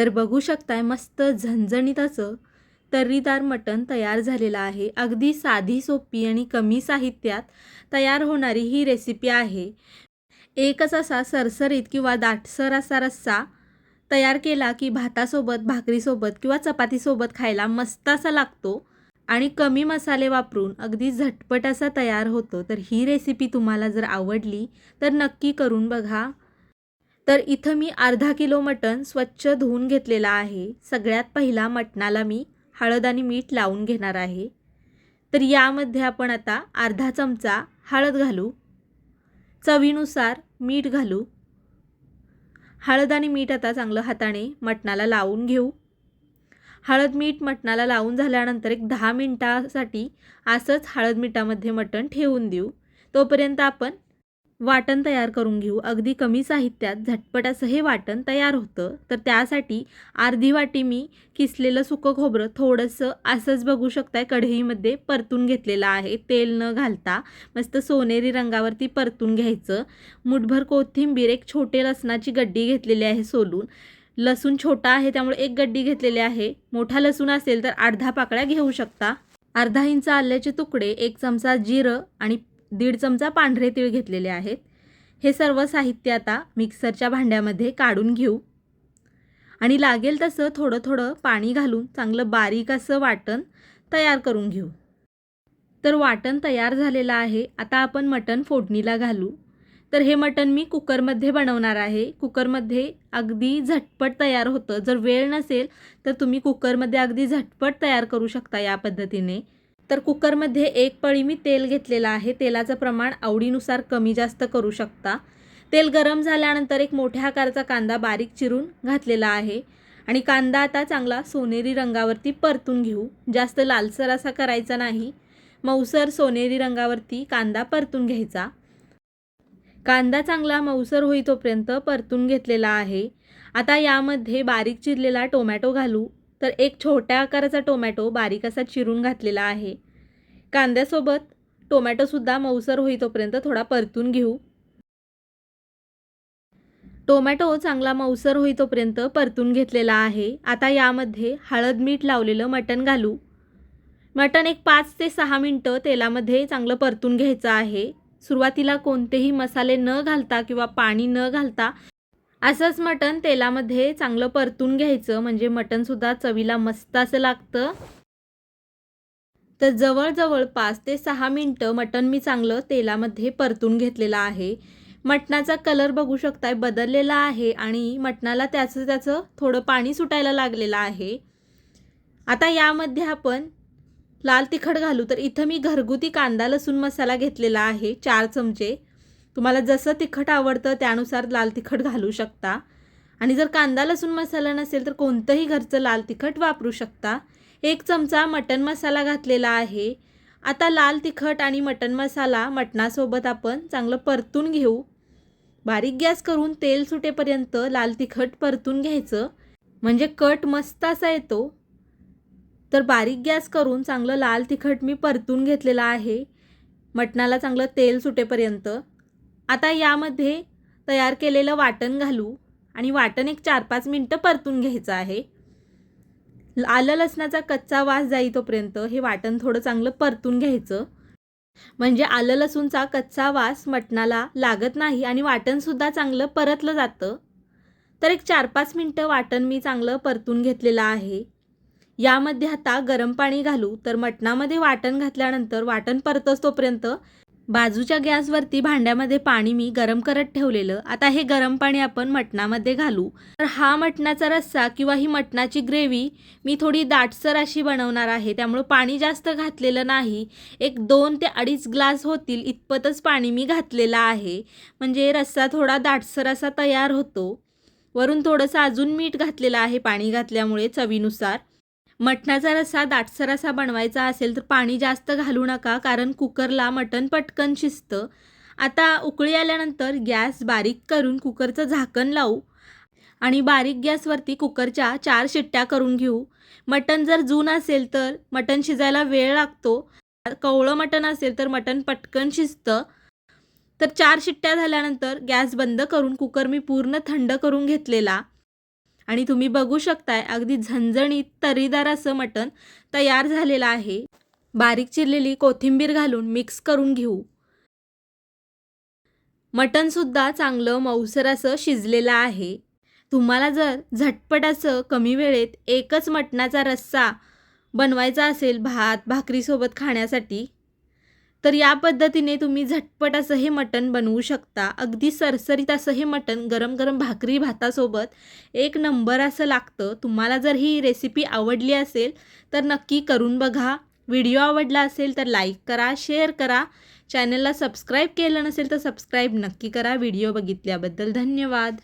तर बघू शकताय मस्त झणझणीत असं तर्रीदार मटण तयार झालेलं आहे. अगदी साधी सोपी आणि कमी साहित्यात तयार होणारी ही रेसिपी आहे. एकच असा सरसरीत किंवा दाटसर असा रस्सा तयार केला की भातासोबत भाकरीसोबत किंवा चपातीसोबत खायला मस्त असा लागतो आणि कमी मसाले वापरून अगदी झटपट असा तयार होतो. तर ही रेसिपी तुम्हाला जर आवडली तर नक्की करून बघा. तर इथं मी अर्धा किलो मटण स्वच्छ धुवून घेतलेला आहे. सगळ्यात पहिला मटणाला मी हळद आणि मीठ लावून घेणार आहे. तर यामध्ये आपण आता अर्धा चमचा हळद घालू. चवीनुसार मीठ घालू. हळद आणि मीठ आता चांगलं हाताने मटणाला लावून घेऊ. हळद मीठ मटणाला लावून झाल्यानंतर एक दहा मिनटासाठी असंच हळद मिठामध्ये मटण ठेवून देऊ. तोपर्यंत आपण वाटण तयार करून घेऊ. अगदी कमी साहित्यात झटपट असं हे वाटण तयार होतं. तर त्यासाठी अर्धी वाटी मी किसलेलं सुकं खोबरं थोडंसं असंच बघू शकताय कढईमध्ये परतून घेतलेलं आहे. तेल न घालता मस्त सोनेरी रंगावरती परतून घ्यायचं. मुठभर कोथिंबीर एक छोटे लसणाची गड्डी घेतलेली आहे सोलून. लसूण छोटा आहे त्यामुळे एक गड्डी घेतलेली आहे. मोठा लसूण असेल तर अर्धा पाकळ्या घेऊ शकता. अर्धा इंच आल्याचे तुकडे एक चमचा जिरं आणि दीड चमचा पांढरे तीळ घेतलेले आहेत. हे सर्व साहित्य आता मिक्सरच्या भांड्यामध्ये काढून घेऊ. आणि लागेल तसं थोडं थोडं पाणी घालून चांगलं बारीक असं वाटण तयार करून घेऊ. तर वाटण तयार झालेलं आहे. आता आपण मटण फोडणीला घालू. तर हे मटण मी कुकरमध्ये बनवणार आहे. कुकरमध्ये अगदी झटपट तयार होतं. जर वेळ नसेल तर तुम्ही कुकरमध्ये अगदी झटपट तयार करू शकता या पद्धतीने. तर कुकरमध्ये एक पळी मी तेल घेतलेलं आहे. तेलाचं प्रमाण आवडीनुसार कमी जास्त करू शकता. तेल गरम झाल्यानंतर एक मोठ्या आकाराचा कांदा बारीक चिरून घातलेला आहे. आणि कांदा आता चांगला सोनेरी रंगावरती परतून घेऊ. जास्त लालसर असा करायचा नाही. मऊसर सोनेरी रंगावरती कांदा परतून घ्यायचा. कांदा चांगला मऊसर होई तोपर्यंत परतून घेतलेला आहे. आता यामध्ये बारीक चिरलेला टोमॅटो घालू. तर एक छोट्या आकाराचा टोमॅटो बारीक असा चिरून घातलेला आहे. कांद्यासोबत टोमॅटोसुद्धा मऊसर होई तोपर्यंत थोडा परतून घेऊ. टोमॅटो चांगला मऊसर होई तोपर्यंत परतून घेतलेला आहे. आता यामध्ये हळद मीठ लावलेलं मटण घालू. मटण एक पाच ते सहा मिनटं तेलामध्ये चांगलं परतून घ्यायचं आहे. सुरुवातीला कोणतेही मसाले न घालता किंवा पाणी न घालता असंच मटण तेलामध्ये चांगलं परतून घ्यायचं म्हणजे मटणसुद्धा चवीला मस्त असं लागतं. तर जवळजवळ पाच ते सहा मिनटं मटण मी चांगलं तेलामध्ये परतून घेतलेलं आहे. मटणाचा कलर बघू शकताय बदललेला आहे आणि मटणाला त्याचं त्याचं थोडं पाणी सुटायला लागलेलं आहे. आता यामध्ये आपण लाल तिखट घालू तर इथं मी घरगुती कांदा लसूण मसाला घेतलेला आहे चार चमचे. तुम्हाला जसं तिखट आवडतं त्यानुसार लाल तिखट घालू शकता. आणि जर कांदा लसूण मसाला नसेल तर कोणतंही घरचं लाल तिखट वापरू शकता. एक चमचा मटन मसाला घातलेला आहे. आता लाल तिखट आणि मटन मसाला मटणासोबत आपण चांगलं परतून घेऊ. बारीक गॅस करून तेल सुटेपर्यंत लाल तिखट परतून घ्यायचं. म्हणजे कट मस्त असा येतो. तर बारीक गॅस करून चांगलं लाल तिखट मी परतून घेतलेलं आहे. मटणाला चांगलं तेल सुटेपर्यंत. आता यामध्ये तयार केलेलं वाटण घालू आणि वाटण एक चार पाच मिनटं परतून घ्यायचं आहे. आलं लसणाचा कच्चा वास जाई तोपर्यंत हे वाटण थोडं चांगलं परतून घ्यायचं. म्हणजे आलं लसूणचा कच्चा वास मटणाला लागत नाही आणि वाटणसुद्धा चांगलं परतलं जातं. तर एक चार पाच मिनटं वाटण मी चांगलं परतून घेतलेलं आहे. यामध्ये आता गरम पाणी घालू. तर मटणामध्ये वाटण घातल्यानंतर वाटण परतच तोपर्यंत बाजूच्या गॅसवरती भांड्यामध्ये पाणी मी गरम करत ठेवलेलं. आता हे गरम पाणी आपण मटणामध्ये घालू. तर हा मटणाचा रस्सा किंवा ही मटणाची ग्रेव्ही मी थोडी दाटसर अशी बनवणार आहे. त्यामुळं पाणी जास्त घातलेलं नाही. एक दोन ते अडीच ग्लास होतील इतपतच पाणी मी घातलेलं आहे. म्हणजे रस्सा थोडा दाटसर असा तयार होतो. वरून थोडंसं अजून मीठ घातलेलं आहे पाणी घातल्यामुळे चवीनुसार. मटणाचा रस्सा दाटसर असा बनवायचा असेल तर पाणी जास्त घालू नका कारण कुकरला मटण पटकन शिजतं. आता उकळी आल्यानंतर गॅस बारीक करून कुकरचं झाकण लावू आणि बारीक गॅसवरती कुकरच्या चार शिट्ट्या करून घेऊ. मटण जर जून असेल तर मटण शिजायला वेळ लागतो. कवळं मटण असेल तर मटण पटकन शिजतं. तर चार शिट्ट्या झाल्यानंतर गॅस बंद करून कुकर मी पूर्ण थंड करून घेतलेला. आणि तुम्ही बघू शकताय अगदी झणझणीत तरीदार असं मटण तयार झालेलं आहे. बारीक चिरलेली कोथिंबीर घालून मिक्स करून घेऊ. मटणसुद्धा चांगलं मऊसर असं शिजलेलं आहे. तुम्हाला जर झटपट असं कमी वेळेत एकच मटणाचा रस्सा बनवायचा असेल भात भाकरीसोबत खाण्यासाठी तर या पद्धतीने तुम्ही झटपट असं हे मटण बनवू शकता. अगदी सरसरीत असं हे मटण गरम गरम भाकरी भातासोबत एक नंबर असं लागतं. तुम्हाला जर ही रेसिपी आवडली असेल तर नक्की करून बघा. व्हिडिओ आवडला असेल तर लाईक करा शेअर करा. चॅनलला सबस्क्राईब केलं नसेल तर सबस्क्राईब नक्की करा. व्हिडिओ बघितल्याबद्दल धन्यवाद.